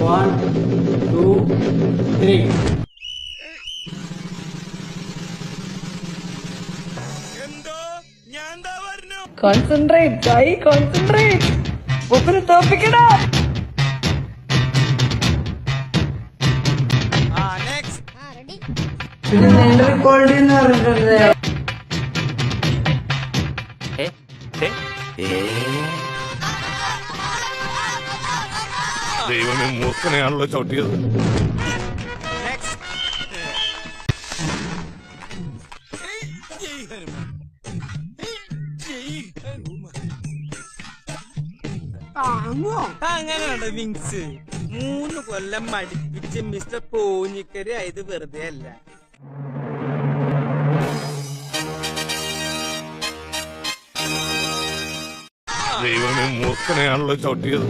One two three concentrate ജായി concentrate ഒപ്പിന് തോപ്പിക്കടാ ഇത് നീണ്ടർ ദൈവമേ മൂർഖനെയാണല്ലോ ചവിട്ടിയത്. അങ്ങനെയുണ്ട് വിങ്സ്. മൂന്ന് കൊല്ലം മടിപ്പിച്ച് മിസ്റ്റർ പോഞ്ഞിക്കരി ആയത് വെറുതെ അല്ല. ദൈവമേ മൂർഖനെയാണല്ലോ ചവിട്ടിയത്.